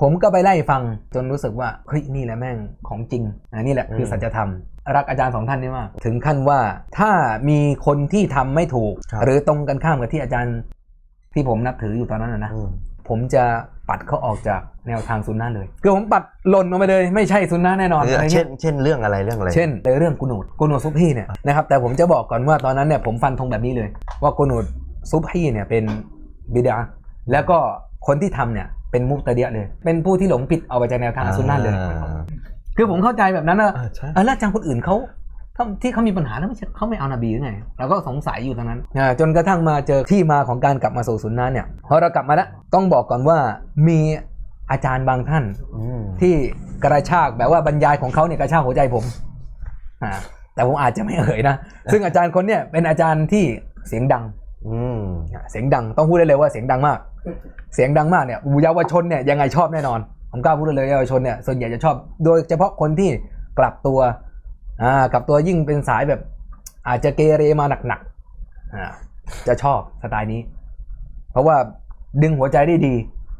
ผมก็ไปไล่ฟังจนรู้สึกว่าเฮ้ยนี่แหละแม่งของจริงอ่านี่แหละคือมสัจธรรม รักอาจารย์สองท่านนี้มาก ถึงขั้นว่าถ้ามีคนที่ทำไม่ถูกครับหรือตรงกันข้ามกับที่อาจารย์ ที่ผมนับถืออยู่ตอนนั้นนะนะอืมผมจะปัดเขาออกจากแนวทางซุนนะเลยคือผมปัดหล่นออกไปเลยไม่ใช่ซุนนะแน่นอนเอออะไรเช่เงี้นยเช่นเรื่องอะไรเรื่องอะไร เช่นเรื่องกุนูดกุนูดซุบฮีเนี่ยนะครับแต่ผมจะบอกก่อนว่าตอนนั้นเนี่ยผมฟันธงแบบนี้เลย ว่ากุนูดซุบฮีเนี่ยเป็นบิดาแล้วก็คนที่ทำเนี่ย เป็นมุกตะเดียะเลย เป็นผู้ที่หลงผิดเอาไปจากแนวทางซุนนะเลยอ่าคือผมเข้าใจแบบนั้นนะอ่าใช่เออแล้วอาจารย์คนอื่นเขาเขาที่เขามีปัญหาแล้วไม่ใช่เขาไม่เอานบีหรือไงเราก็สงสัยอยู่ตอนนั้นอ่าจนกระทั่งมาเจอที่มาของการกลับมาสู่สุนนะเนี่ยพอเรากลับมาแล้วต้องบอกก่อนว่ามีอาจารย์บางท่านอืมที่กระชากแบบว่าบรรยายของเขาเนี่ยกระชากหัวใจผมอ่าแต่ผมอาจจะไม่เอ่ยนะ ซึ่งอาจารย์คนเนี่ยเป็นอาจารย์ที่เสียงดังอืมอ่าเสียงดังต้องพูดได้เลยว่าเสียงดังมาก เสียงดังมากเนี่ยเยาวชนเนี่ยยังไงชอบแน่นอน ผมกล้าพูดเลยเยาวชนเนี่ยส่วนใหญ่จะชอบ โดยเฉพาะคนที่กลับตัวอ่ากลับตัวยิ่งเป็นสายแบบ อาจจะเกเรมาหนักๆอ่าจะชอบสไตล์นี้ เพราะว่าดึงหัวใจได้ดี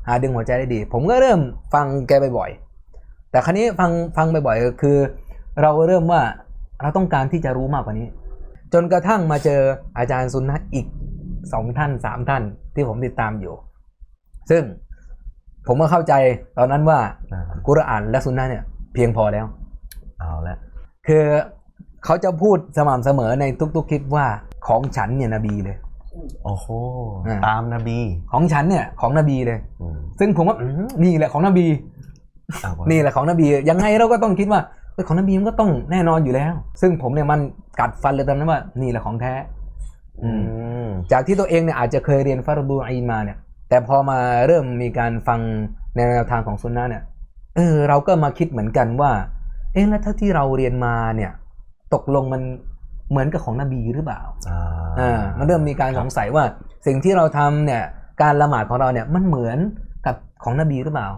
อ่าดึงหัวใจได้ดี ผมก็เริ่มฟังแกบ่อยๆแต่ครั้นี้ฟังฟังบ่อยๆคือ เราเริ่มว่าเราต้องการที่จะรู้มากกว่านี้ จนกระทั่งมาเจออาจารย์ซุนนะอีกสองท่านสามท่านที่ผมติดตามอยู่ ซึ่งผมก็เข้าใจตอนนั้นว่าอ่ากุรอานและซุนนะเนี่ยเพียงพอแล้ว เอาละคือเขาจะพูดสม่ำเสมอในทุกๆคลิปว่าของฉันเนี่ยนบีเลย โอ้โหอ่าตามนบี ของฉันเนี่ยของนบีเลยอืมซึ่งผมว่าอืมนี่แหละของนบีเอาวะนี่แหละของนบียังไงเราก็ต้องคิดว่าเฮ้ยของนบีมันก็ต้องแน่นอนอยู่แล้ว ซึ่งผมเนี่ยมันกัดฟันเลยตอนนั้นว่า นี่แหละของแท้อืมจากที่ตัวเองเนี่ยอาจจะเคยเรียนฟารดูอีนมาเนี่ย แต่พอมาเริ่มมีการฟังในแนวทางของซุนนะเนี่ยเออเราก็มาคิดเหมือนกันว่า เอ๊ะแล้วถ้าที่เราเรียนมาเนี่ย ตกลงมันเหมือนกับของนบีหรือเปล่าอ่าอ่ามันเริ่มมีการสงสัยว่า สิ่งที่เราทำเนี่ย การละหมาดของเราเนี่ยมันเหมือนกับของนบีหรือเปล่า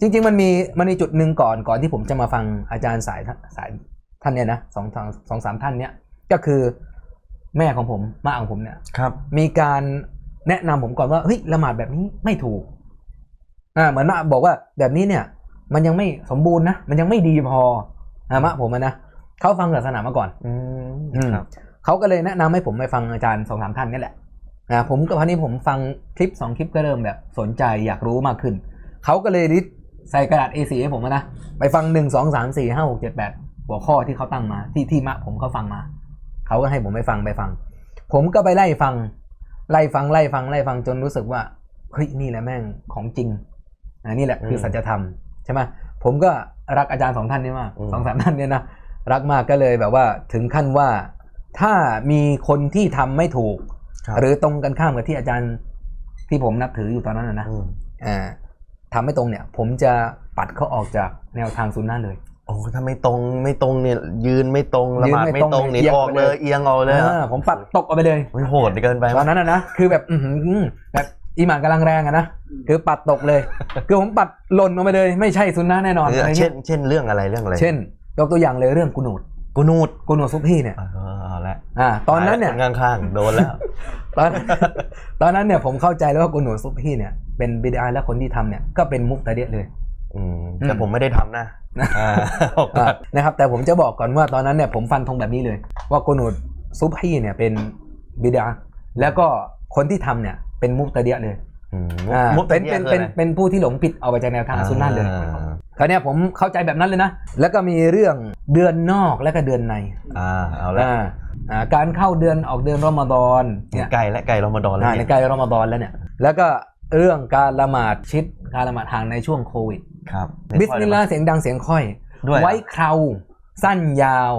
จริง ๆ มันมีมันมีจุดหนึ่งก่อนก่อนที่ผมจะมาฟังอาจารย์สายท่านสายท่านเนี่ยนะสองสองสองสามท่านเนี่ยก็คือแม่ของผมมาของผมเนี่ยครับมีการ แนะนำผมก่อนว่าเฮ้ยละหมาดแบบนี้ไม่ถูกอ่าเหมือนมาบอกว่าแบบนี้เนี่ย มันยังไม่สมบูรณ์นะมันยังไม่ดีพออามะผมอะนะเขาฟังศาสนามาก่อน อืมอืมครับเขาก็เลยแนะนำให้ผมไปฟังอาจารย์สองสามท่านนี่แหละอ่าผมกับพันนี้ผมฟังคลิปสองคลิปก็เริ่มแบบสนใจอยากรู้มากขึ้น เขาก็เลยริดใส่กระดาษ A4 ให้ผมอะนะไปฟังหนึ่งสองสามสี่ห้าหกเจ็ดแปดหัวข้อที่เขาตั้งมา ที่ที่มะผมเขาฟังมา เขาก็ให้ผมไปฟังไปฟัง ผมก็ไปไล่ฟัง ไล่ฟังไล่ฟังไล่ฟังจนรู้สึกว่าเฮ้ยนี่แหละแม่งของจริงอ่านี่แหละคือสัจธรรมใช่ไหมผมก็รักอาจารย์สองท่านนี้มากอืมสองสามท่านเนี่ยนะรักมากก็เลยแบบว่าถึงขั้นว่าถ้ามีคนที่ทำไม่ถูกครับหรือตรงกันข้ามกับที่อาจารย์ที่ผมนับถืออยู่ตอนนั้นนะนะอืมอ่าทำไม่ตรงเนี่ย ผมจะปัดเขาออกจากแนวทางซุนนะเลย โอ้ถ้าไม่ตรงไม่ตรงเนี่ยยืนไม่ตรงละยืหนมาดไม่ไม่ตรงตรงเนี่ยนี่เอียงออกไปเลเลยยเอียงออกเลยอ่าผมปัดตกออกไปเลยมันโหดเกินไปตอนนั้นนะนะคือแบบอื้อหือแบบอีหมานกำลังแรงอะนะคือปัดตกเลย คือผมปัดหล่นออกไปเลยไม่ใช่ซุนนะแน่นอนเอออะไรเช่เงี้นยเช่นเรื่องอะไรเรื่องอะไร เช่นยกตัวอย่างเลยเรื่องกุนูดกูนูดกุนูดซุบฮีเนี่ยเอาเอาละอ่าตอนนั้นเนี่ยคข้างๆโดนแล้วตอนตอนนั้นเนี่ยผมเข้าใจแล้วว่ากุนูดซุบฮีเนี่ยเป็นบิดาและคนที่ทำเนี่ยก็เป็นมุกตะเดียเลยอืม แต่ผมไม่ได้ทำนะอ่าอ่านะครับ แต่ผมจะบอกก่อนว่าตอนนั้นเนี่ยผมฟันธงแบบนี้เลย ว่ากุนูดซุบฮีเนี่ยเป็นบิดาแล้วก็คนที่ทำเนี่ยเป็นมุกตะเดียเลยอืมอ่ามุกเป็นตะเป็นยเป็นเป็นผู้ที่หลงผิดเอาไปจากแนวทางซุนนะเลยอ่าคราวเนี้ยผมเข้าใจแบบนั้นเลยนะ แล้วก็มีเรื่องเดือนนอกและก็เดือนในอ่าเอาละอ่าอ่าการเข้าเดือนออกเดือนรอมฎอนเนี่ยใกล้และใกล้รอมฎอนแล้วอ่าในเนี่ยใกล้รอมฎอนแล้วเนี่ยแล้วก็เรื่องการละหมาดชิดการละหมาดห่างในช่วงโควิด ครับบิสมิลลาห์เสียงดังเสียงค่อยด้วยไว้เคราสั้นยาว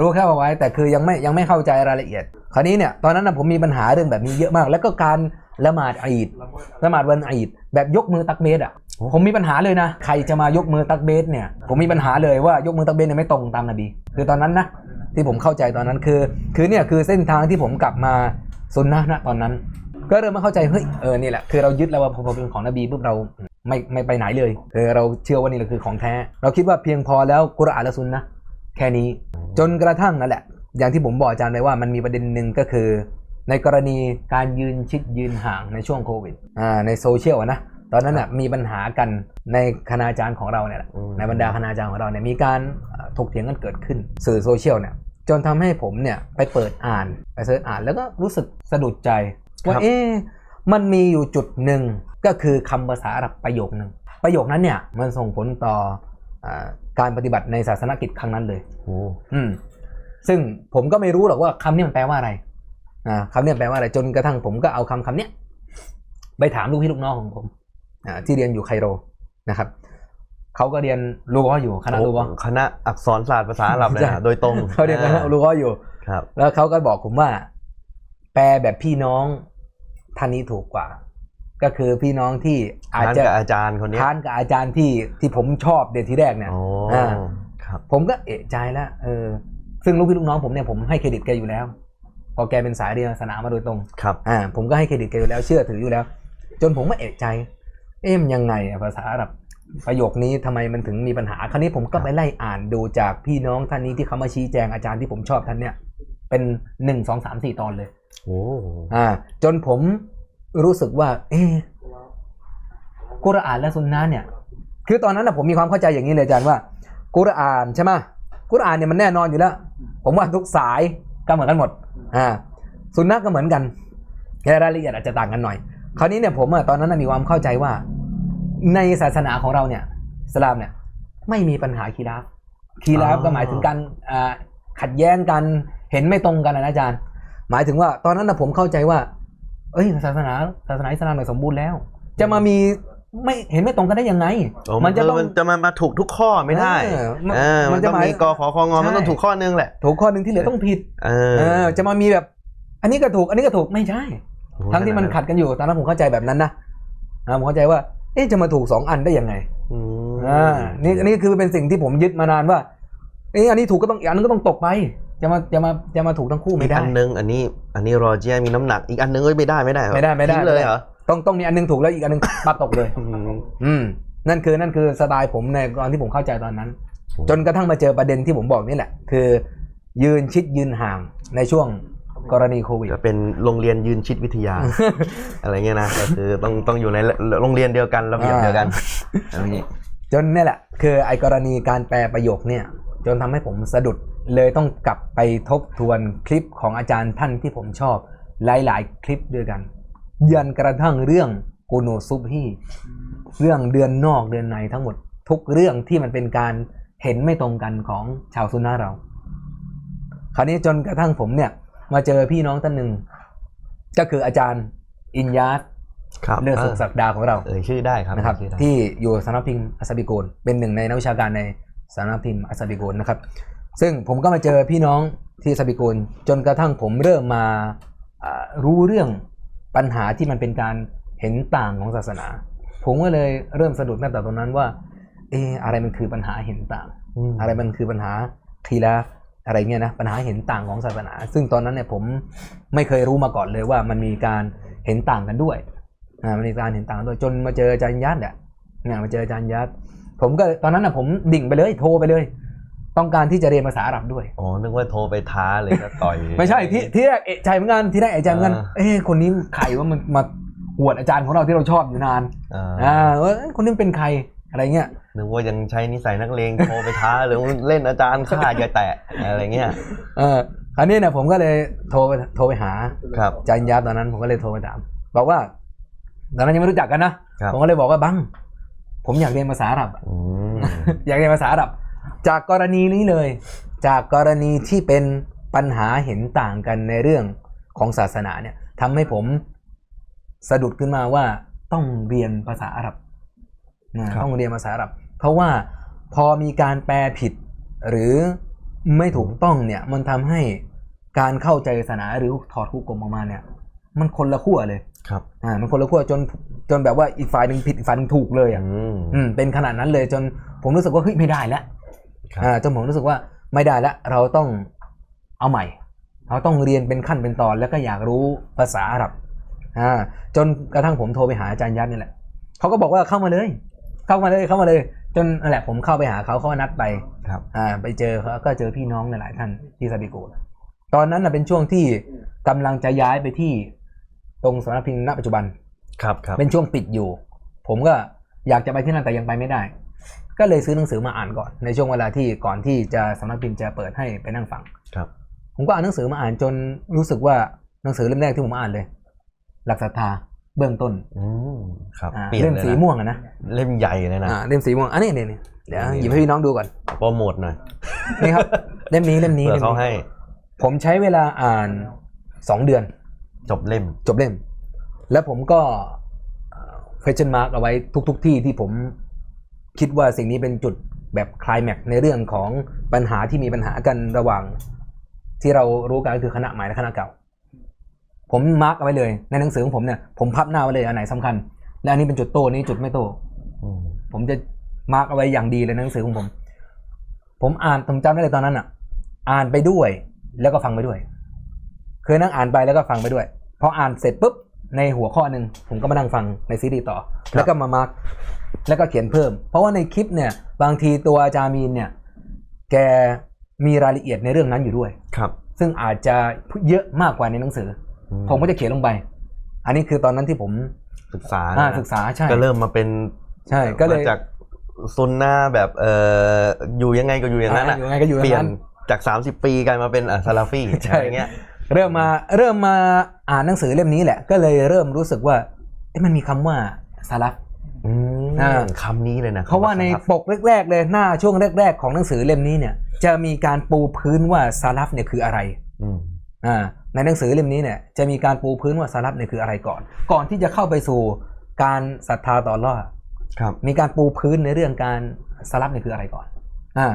รู้แค่ว่าไว้ แต่คือยังไม่ยังไม่เข้าใจรายละเอียด คราวนี้เนี่ยตอนนั้นนะผมมีปัญหาเรื่องแบบนี้เยอะมาก แล้วก็การละหมาดอีดละหมาดวันอีดแบบยกมือตักเบสอะผมมีปัญหาเลยนะ ใครจะมายกมือตักเบสเนี่ยผมมีปัญหาเลยว่ายกมือตักเบสเนี่ยไม่ตรงตามนบีคือตอนนั้นนะที่ผมเข้าใจตอนนั้นคือ คือเนี่ยคือเส้นทางที่ผมกลับมาซุนนะห์นะตอนนั้น ก็เริ่มมาเข้าใจเฮ้ยเออนี่แหละคือเรายึดแล้วว่าพอเป็นของนบีปุ๊บเรา ไม่ไม่ไปไหนเลยคือเราเชื่อว่านี่แหละคือของแท้ เราคิดว่าเพียงพอแล้วกุรอานและซุนนะห์แค่นี้จนกระทั่งนั่นแหละ อย่างที่ผมบอกอาจารย์ไปว่ามันมีประเด็นหนึ่งก็คือ ในกรณีการยืนชิดยืนห่างในช่วงโควิดอ่าในโซเชียลอะนะตอนนั้นน่ะมีปัญหากันในคณาจารย์ของเราเนี่ยแหละอืมในบรรดาคณาจารย์ของเราเนี่ยมีการเอ่อถกเถียงกันเกิดขึ้นสื่อโซเชียลเนี่ยจนทำให้ผมเนี่ยไปเปิดอ่านไปเสิร์ชอ่านแล้วก็รู้สึกสะดุดใจว่าเอ๊ะมันมีอยู่จุดหนึ่ง ก็คือคำภาษาอาหรับประโยคนึงประโยคนั้นเนี่ยมันส่งผลต่ออาการปฏิบัติในศาสนกิจครั้งนั้นเลยโอ้อืมซึ่งผมก็ไม่รู้หรอกว่าคำนี้มันแปลว่าอะไรอ่าคำนี้มันแปลว่าอะไรจนกระทั่งผมก็เอาคำคำเนี้ยไปถามลูกพี่ลูกน้องของผมอ่าที่เรียนอยู่ไคโรนะครับเขาก็เรียนรูกออยู่คณะรูกอคณะอักษรศาสตร์ภาษาอาหรับเลยใช่นะโดยตรงเขาเรียนคณะรูกออยู่ครับ แล้วเขาก็บอกผมว่า แปลแบบพี่น้องท่านนี้ถูกกว่า ก็คือพี่น้องที่อาจทานจะกับอาจารย์คนเนี้ยทานกับอาจารย์ที่ที่ผมชอบเด็ดทีแรกเนี่ยโอ้อ่าครับผมก็เอะใจแล้วเออ ซึ่งลูกพี่ลูกน้องผมเนี่ยผมให้เครดิตแกอยู่แล้ว พอแกเป็นสายเรียนศาสนามาโดยตรงครับอ่าผมก็ให้เครดิตแกอยู่แล้วเชื่อถืออยู่แล้ว จนผมก็เอะใจ เอ๊ะมันยังไงอะภาษาอาหรับประโยคนี้ทำไมมันถึงมีปัญหา คราวนี้ผมก็ไปไล่อ่านดูจากพี่น้องท่านนี้ที่เขามาชี้แจงอาจารย์ที่ผมชอบท่านเนี่ย เป็นหนึ่งสองสามสี่ตอนเลย โอ้อ่า จนผม รู้สึกว่า เอ๊ะกุรอานและซุนนะห์เนี่ย คือตอนนั้นนะผมมีความเข้าใจอย่างนี้เลยอาจารย์ว่า กุรอานใช่ไหมกุรอานเนี่ยมันแน่นอนอยู่แล้ว ผมว่าทุกสายก็เหมือนกันหมด อ่าซุนนะห์ก็เหมือนกันแค่รายละเอียดอาจจะต่างกันหน่อย คราวนี้เนี่ยผมอะตอนนั้นนะมีความเข้าใจว่า ในศาสนาของเราเนี่ยอิสลามเนี่ย ไม่มีปัญหาคีราฟคีราฟก็หมายถึงการอ่าขัดแย้งกันเห็นไม่ตรงกันนะอาจารย์ หมายถึงว่าตอนนั้นนะผมเข้าใจว่า เอ้ยศาสนาศาสนาอิสลามเนี่ยสมบูรณ์แล้ว จะมามีไม่เห็นไม่ตรงกันได้ยังไงโอ้มัมันนจะจะต้องมันจะมามาถูกทุกข้อไม่ได้เออมันเออมัมันนจะจะหมายมีกอขอคองอมันต้องใช่ถูกข้อนึงแหละ ถูกข้อหนึ่งที่เหลือต้องผิดเอเอออจะมามีแบบ อันนี้ก็ถูก อันนี้ก็ถูกไม่ใช่โอ้ทั้งที่มันขัดกันอยู่ตอนนั้นผมเข้าใจแบบนั้นนะอ่าผมเข้าใจว่า เอ๊ะจะมาถูกสองอันได้ยังไงอืมอ่านี่นี่คือเป็นสิ่งที่ผมยึดมานานว่าเอ๊ะอันนี้ถูกก็ต้องอีกอันนึงก็ต้องตกไป จะมาจะมาจะมาถูกทั้งคู่อีไม่กได้ อันนึงอันนี้อันนี้รอเจียมีน้ำหนักอีกอันนึงเอ้ยไม่ได้ไม่ได้เหรอไม่ได้ไม่ได้ทิ้งเลยเหรอต้องต้องมีอันนึงถูกแล้วอีกอันนึงปัดตกเลยอืมอืมนั่นคือนั่นคือสไตล์ผมในตอนที่ผมเข้าใจตอนนั้น จนกระทั่งมาเจอประเด็นที่ผมบอกนี่แหละ คือ ยืนชิดยืนห่างในช่วงกรณีโควิดจะเป็นโรงเรียนยืนชิดวิทยา อะไรเงี้ยนะก็คือต้องต้องอยู่ในโรงเรียนเดียวกันระเบียบเดียวกันอะไรอย่างงี้จนนี่แหละ คือไอ้กรณีการแปลประโยคเนี่ย จนทำให้ผมสะดุด เลยต้องกลับไปทบทวนคลิปของอาจารย์ท่านที่ผมชอบ หลาย ๆ คลิปด้วยกันยันกระทั่งเรื่องกูโนซุบฮีเรื่องเดือนนอกเดือนในทั้งหมด ทุกเรื่องที่มันเป็นการเห็นไม่ตรงกันของชาวซุนนะเรา คราวนี้จนกระทั่งผมเนี่ย มาเจอพี่น้องท่านหนึ่งก็คืออาจารย์อินยาสครับเลือดสุขศักดาของเราเอ่ยชื่อได้ครับนะครับเอ่ยชื่อได้ที่อยู่สำนักพิมพ์อัสบิโกลเป็นหนึ่งในนักวิชาการในสำนักพิมพ์อัสบิโกลนะครับ ซึ่งผมก็มาเจอพี่น้องที่อัสบิโกลจนกระทั่งผมเริ่มมาอ่ารู้เรื่องปัญหาที่มันเป็นการเห็นต่างของศาสนา ผมก็เลยเริ่มสะดุดตั้งแต่ตรงนั้นว่า เอออะไรมันคือปัญหาเห็นต่างมอะไรมันคือปัญหาทีละอะไรเงี้ยนะปัญหาเห็นต่างของศาสนา ซึ่งตอนนั้นเนี่ยผมไม่เคยรู้มาก่อนเลยว่ามันมีการเห็นต่างกันด้วยอ่ามันมีการเห็นต่างกันด้วยจนมาเจออาจารย์ยัดเนี่ยเนี่ยมาเจออาจารย์ยัดผมก็ตอนนั้นน่ะผมดิ่งไปเลยโทรไปเลย ต้องการที่จะเรียนภาษาอาหรับด้วย อ๋อ นึกว่าโทรไปท้าเลยก็ต่อย ไม่ใช่ที่ที่แรกเอะใจเหมือนกันที่แรกเอะใจเหมือนกันอ่า เอ้คนนี้ใครว่ามันมาหวดอาจารย์ของเราที่เราชอบอยู่นานอ่าอ่าเอยคนนี้เป็นใครอะไรเงี้ยนึกว่ายังใช้นิสัยนักเลงโทรไปท้าหรือเล่นอาจารย์ข้าอย่าแตะอะไรเงี้ย เออคราวนี้เนี่ยผมก็เลยโทรไปโทรไปหาครับ อาจารย์ยัดตอนนั้นผมก็เลยโทรไปถามบอกว่าตอนนั้นยังไม่รู้จักกันนะครับ ผมก็เลยบอกว่าบัง ผมอยากเรียนภาษาอาหรับ อืม อยากเรียนภาษาอาหรับ จากกรณีนี้เลย จากกรณีที่เป็นปัญหาเห็นต่างกันในเรื่องของศาสนาเนี่ยทำให้ผมสะดุดขึ้นมาว่าต้องเรียนภาษาอาหรับนะต้องเรียนภาษาอาหรับ เพราะว่าพอมีการแปลผิดหรือไม่ถูกต้องเนี่ยมันทำให้การเข้าใจศาสนาหรือถอดคู่กลมออกมาเนี่ย มันคนละขั้วเลยครับอ่ามันคนละขั้วจนจนแบบว่าอีกฝ่ายหนึ่งผิดอีกฝ่ายหนึ่งถูกเลยอะอืมอืมเป็นขนาดนั้นเลยจนผมรู้สึกว่าเฮ้ยไม่ได้แล้ว ครับอ่าจนผมรู้สึกว่าไม่ได้แล้วเราต้องเอาใหม่ เราต้องเรียนเป็นขั้นเป็นตอนแล้วก็อยากรู้ภาษาอาหรับอ่าจนกระทั่งผมโทรไปหาอาจารย์ยัดนี่แหละเขาก็บอกว่าเข้ามาเลย เข้ามาเลยเข้ามาเลย จนนั่นแหละผมเข้าไปหาเขาเขาก็นัดไปครับอ่าไปเจอเขาก็เจอพี่น้องหลายๆท่านที่ซาบิโกะตอนนั้นนะเป็นช่วงที่กำลังจะย้ายไปที่ตรงสำนักพิมพ์ณปัจจุบันครับครับเป็นช่วงปิดอยู่ ผมก็อยากจะไปที่นั่นแต่ยังไปไม่ได้ ก็เลยซื้อหนังสือมาอ่านก่อน ในช่วงเวลาที่ก่อนที่จะสำนักพิมพ์จะเปิดให้ไปนั่งฟังครับผมก็อ่านหนังสือมาอ่านจนรู้สึกว่าหนังสือเล่มแรกที่ผมอ่านเลย หลักศรัทธาเบื้องต้นอืมครับอ่าเปลี่ยนเล่มเลยสีนะม่วงอะนะเล่มใหญ่เลยนะอ่าเล่มสีม่วงอันนี้เนี่ยเนี่ยเดี๋ยวนี่หยิบให้พี่น้องดูก่อนโปรโมทหน่อยนี่ครับเล่มนี้เล่มนี้เผื่อเล่มเขานี้ให้ ผมใช้เวลาอ่านสองเดือน จบเล่ม จบเล่ม แล้วผมก็เฟชั่นมาร์กเอาไว้ทุก ๆทที่ที่ผม คิดว่าสิ่งนี้เป็นจุดแบบคลายแม็กในเรื่องของปัญหาที่มีปัญหากันระหว่าง ที่เรารู้กันก็คือคณะใหม่และคณะเก่า ผมมาร์กเอาไว้เลย ในหนังสือของผมเนี่ยผมพับหน้าไว้เลยอันไหนสำคัญ และอันนี้เป็นจุดโตนี้จุดไม่โตผมจะมาร์กเอาไว้อย่างดีเลยในหนังสือของผม ผมอ่านผมจำได้เลยตอนนั้นอะ อ่านไปด้วยแล้วก็ฟังไปด้วย เคยนั่งอ่านไปแล้วก็ฟังไปด้วยพออ่านเสร็จปุ๊บ ในหัวข้อหนึ่งผมก็มานั่งฟังในซีดีต่อ แล้วก็มามาร์กแล้วก็เขียนเพิ่ม เพราะว่าในคลิปเนี่ย บางทีตัวอาจารย์มีนเนี่ย แกมีรายละเอียดในเรื่องนั้นอยู่ด้วย ครับ ซึ่งอาจจะเยอะมากกว่าในหนังสืออือผมก็จะเขียนลงไป อันนี้คือตอนนั้นที่ผมศึกษาอ่านะศึกษาใช่ก็เริ่มมาเป็นใช่ก็เลยมาจากซุนนะแบบเอ่ออยู่ยังไงก็อยู่อย่างนั้นอ่าอะอยู่ยังไงก็อยู่อย่างเปลี่ยนนั้นจาก 30 ปีกลายมาเป็นอะซาลาฟีใช่อะไรเงี้ย เริ่มมาเริ่มมาอ่านหนังสือเล่มนี้แหละ ก็เลยเริ่มรู้สึกว่าเอ๊ะมันมีคำว่าสลับอืมอ่า คำนี้เลยนะเพราะว่าในคำซลฟปกแรกๆเลยหน้าช่วงแรก ๆ ของหนังสือเล่มนี้เนี่ย จะมีการปูพื้นว่าสลับเนี่ยคืออะไรอืมอ่าในหนังสือเล่มนี้เนี่ยจะมีการปูพื้นว่าสลับเนี่ยคืออะไรก่อน ก่อนที่จะเข้าไปสู่การศรัทธาต่ออัลลอฮ์ ครับ มีการปูพื้นในเรื่องการสลับเนี่ยคืออะไรก่อน อ่า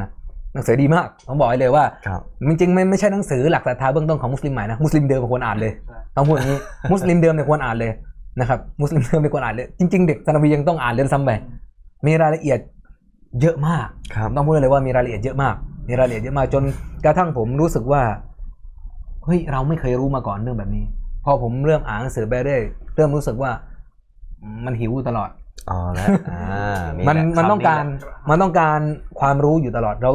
หนังสือดีมากผมบอกให้เลยว่าครับจริงๆไม่ไม่ใช่หนังสือหลักศรัทธาเบื้องต้นของมุสลิมใหม่นะมุสลิมเดิมควรอ่านเลยต้องพูดอย่างนี้มุสลิมเดิมเนี่ยควรอ่านเลยนะครับมุสลิมเดิมเนี่ยควรอ่านเลยจริงๆเด็กซานาวียังต้องอ่านเรื่องซ้ำไปมีรายละเอียดเยอะมากครับต้องพูดเลยว่ามีรายละเอียดเยอะมาก มีรายละเอียดเยอะมากจนกระทั่งผมรู้สึกว่าเฮ้ยเราไม่เคยรู้มาก่อนเรื่องแบบนี้ พอผมเริ่มอ่านหนังสือไปเรื่อยเริ่มรู้สึกว่ามันหิวตลอดอ๋อแล้วอ่ามันแหละมันคำต้องการแหละมันต้องการความรู้อยู่ตลอดเรา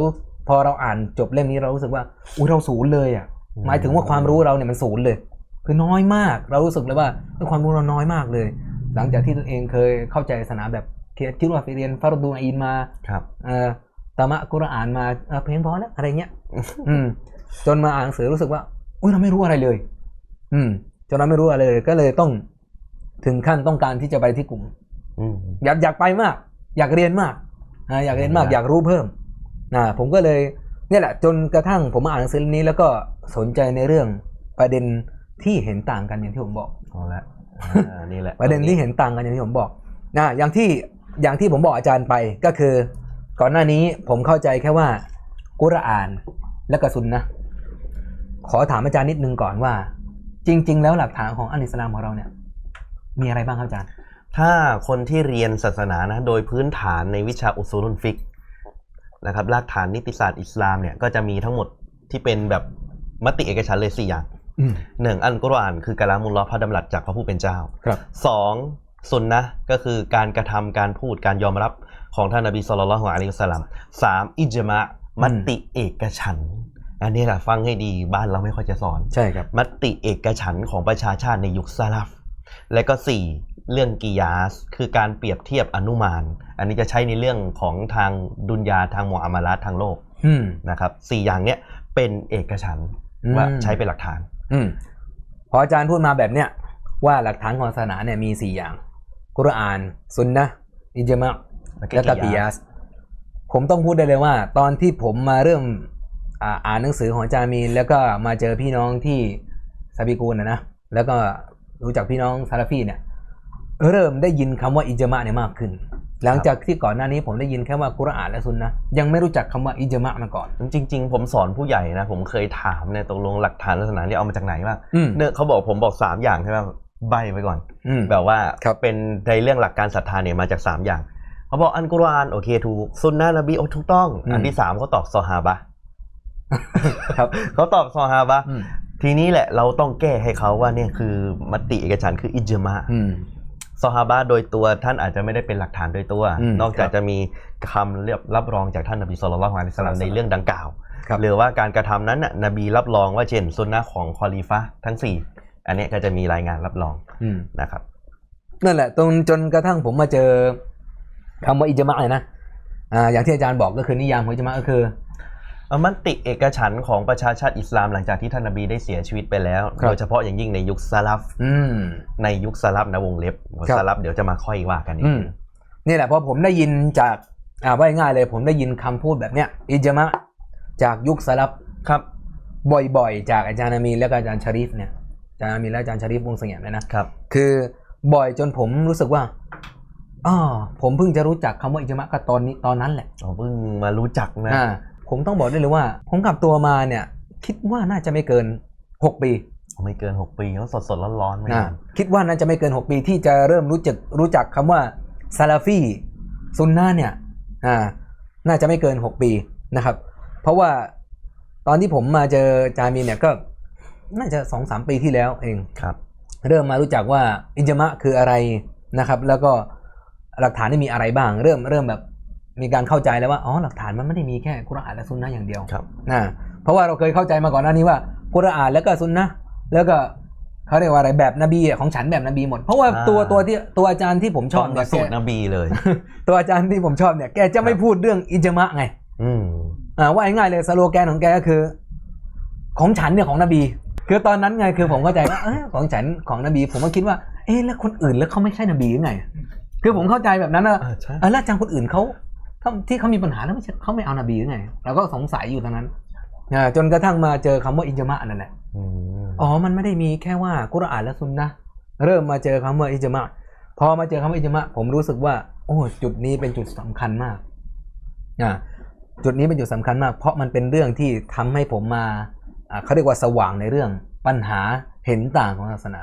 พอเราอ่านจบเล่มนี้เรารู้สึกว่า อุ้ยเราศูนย์เลยอะ หมายถึงว่าความรู้เราเนี่ยมันศูนย์เลย คือน้อยมาก เรารู้สึกเลยว่าความรู้เราน้อยมากเลย หลังจากที่ตัวเองเคยเข้าใจศาสนาแบบคิดว่าไปเรียนฟารดูอีนมาครับเอ่อตามะกุรอานมาเออเพียงพอแล้วอะไรเงี้ยอืม จนมาอ่านหนังสือรู้สึกว่า อุ้ยเราไม่รู้อะไรเลย อืม จนเราไม่รู้อะไรเลยก็เลยต้องถึงขั้นต้องการที่จะไปที่กลุ่มอืมอยากอยากไปมาก อยากเรียนมากนะอยากเรียนมากครับอยากรู้เพิ่ม นะผมก็เลยเนี่ยแหละจนกระทั่งผมมาอ่านหนังสือเล่มนี้แล้วก็สนใจในเรื่องประเด็นที่เห็นต่างกันอย่างที่ผมบอกเอาละอ่านี่แหละประเด็นที่เห็นต่างกันอย่างที่ผมบอกนะอย่างที่อย่างที่ผมบอกอาจารย์ไปก็คือ ก่อนหน้านี้ผมเข้าใจแค่ว่ากุรอานและกระสุนนะขอถามอาจารย์นิดนึงก่อนว่า จริง ๆ แล้วหลักฐานของอันอิสลามของเราเนี่ย มีอะไรบ้างครับอาจารย์ ถ้าคนที่เรียนศาสนานะ โดยพื้นฐานในวิชาอุซูลุนฟิก นะครับรากฐานนิติศาสตร์อิสลามเนี่ยก็จะมีทั้งหมดที่เป็นแบบมติเอกฉันท์เลยสี่อย่างอืมหนึ่งอันกุรอานคือกะลามุลลอฮ์พระดำรัสจากพระผู้เป็นเจ้าครับสองสุนนะห์ก็คือการกระทำการพูดการยอมรับของท่านนบีสุลต่านละฮ์อะลัยฮิวะสัลลัมสามอิจมะมติเอกฉันท์อันนี้แหละฟังให้ดีบ้านเราไม่ค่อยจะสอน ใช่ครับมติเอกฉันท์ของประชาชาติในยุคซาลฟและก็สี่ เรื่องกิยาสคือการเปรียบเทียบอนุมาน อันนี้จะใช้ในเรื่องของทางดุนยาทางมออามาลาททางโลกอืมนะครับสี่อย่างเนี้ยเป็นเอกฉันท์อืมว่าใช้เป็นหลักฐานอืมพออาจารย์พูดมาแบบเนี้ยว่าหลักฐานของศาสนาเนี่ยมีสี่อย่าง กุรอานซุนนะห์อิจมะแล้วก็แล้วก็กิกิยายาสสผมต้องพูดได้เลยว่า ตอนที่ผมมาเริ่มอ่าอ่านหนังสือของอาจารย์มีนแล้วก็มาเจอพี่น้องที่ซาบิกูลนะนะแล้วก็รู้จักพี่น้องซาลาฟีเนี่ย เริ่มได้ยินคำว่าอิจมะเนี่ยมากขึ้น หลังจากที่ก่อนหน้านี้ผมได้ยินแค่ว่ากุรอานและซุนนะห์ยังไม่รู้จักคำว่าอิจมะมาก่อน จริง ๆ ผมสอนผู้ใหญ่นะ ผมเคยถามเนี่ยตกลงหลักฐานศาสนาเนี่ยเอามาจากไหนบ้างอืมเนี่ยเขาบอกผมบอกสามอย่างใช่ไหมใบไปก่อนอืมแบบว่าครับเป็นในเรื่องหลักการศรัทธาเนี่ยมาจากสามอย่างเขาบอกอันกุรอานโอเคถูกซุนนะนบีโอถูกต้อง อันที่สามเขาตอบซอฮาบะครับเขาตอบซอฮาบะอืมทีนี้แหละเราต้องแก้ให้เขาว่าเนี่ยคือมติเอกฉันท์คืออิจมะอืม ซอฮาบะโดยตัวท่านอาจจะไม่ได้เป็นหลักฐานโดยตัว อืมนอกจากครับจะมีคำเรียบรับรองจากท่านนบีสุลต่านละฮ์อะลัยฮิวะสัลลัมในเรื่องดังกล่าว ครับ หรือว่าการกระทำนั้นน่ะนบีรับรองว่าเช่นซุนนะของคอลีฟะห์ทั้ง4อันเนี้ยก็จะมีรายงานรับรองอืม นะครับ นั่นแหละจนจนกระทั่งผมมาเจอคำว่าอิจมะเลยนะอ่าอย่างที่อาจารย์บอกก็คือนิยามของอิจมะก็คือ มันติเอกฉันท์ของประชาชาติอิสลามหลังจากที่ท่านนบีได้เสียชีวิตไปแล้ว ครับ โดยเฉพาะอย่างยิ่งในยุคสลับอืม ในยุคสลับนะวงเล็บครับสลับเดี๋ยวจะมาค่อยว่ากันอีกอืมนี่แหละพอผมได้ยินจากอ่าว่าง่ายๆเลย ผมได้ยินคำพูดแบบเนี้ยอิจมะจากยุคสลับครับ บ่อยๆ จากอาจารย์อามีนและก็อาจารย์ชาริฟเนี่ยอาจารย์อามีนและอาจารย์ชาริฟวงศ์เสงี่ยมเลยนะครับ คือบ่อยจนผมรู้สึกว่าอ๋อผมเพิ่งจะรู้จักคำว่าอิจมะก็ตอนนี้ตอนนั้นแหละเราเพิ่งมารู้จักนะ อ่า ผมต้องบอกได้เลยว่า ผมกลับตัวมาเนี่ย คิดว่าน่าจะไม่เกินหกปีไม่เกิน 6 ปีเขาสดสดๆร้อนๆไม่อ่านานคิดว่าน่าจะไม่เกิน 6 ปีที่จะเริ่มรู้จักรู้จักคำว่าซาลาฟีซุนนะเนี่ยอ่าน่าจะไม่เกิน 6 ปีนะครับ เพราะว่าตอนที่ผมมาเจอจามีนเนี่ยก็น่าจะสองสามปีที่แล้วเองครับ เริ่มมารู้จักว่าอิจมะคืออะไรนะครับ แล้วก็หลักฐานนี่มีอะไรบ้าง เริ่มเริ่มแบบ มีการเข้าใจแล้วว่าอ๋อหลักฐานมันไม่ได้มีแค่กุรอานและซุนนะอย่างเดียวครับนะเพราะว่าเราเคยเข้าใจมาก่อนหน้านี้ว่ากุรอานแล้วก็ซุนนะห์แล้วก็เขาเรียกว่าอะไรแบบนบีอะของฉันแบบนบีหมด เพราะว่าอ่าตัวตัวที่ตัวอาจารย์ที่ผมชชออบบเนี่มายสูตรแกนบีเลย ตัวอาจารย์ที่ผมชอบเนี่ยแกจะไม่พูดเรื่องอิจมะไง อืมอ่าว่าง่ายๆเลยสโลแกนของแกก็คือ ของฉันเนี่ยของนบี คือตอนนั้นไงคือผมเข้าใจว่าเออของฉันของนบี ผมก็คิดว่า เอ๊ะแล้วคนอื่นแล้วเขาไม่ใช่นบีหรือไง คือผมเข้าใจแบบนั้นอะอ่าใช่เออแล้วอาจารย์คนอื่นเขา เขาที่เขามีปัญหาแล้วไม่ใช่เขาไม่เอานบีหรือไงเราก็สงสัยอยู่ตอนนั้นอ่าจนกระทั่งมาเจอคำว่าอิจมะนั่นแหละอืมอ๋อ มันไม่ได้มีแค่ว่ากุรอานและซุนนะห์เริ่มมาเจอคำว่าอิจมะพอมาเจอคำว่าอิจมะผมรู้สึกว่า โอ้จุดนี้เป็นจุดสำคัญมากอ่าจุดนี้เป็นจุดสำคัญมาก เพราะมันเป็นเรื่องที่ทำให้ผมมาอ่าเขาเรียกว่าสว่างในเรื่องปัญหาเห็นต่างของศาสนา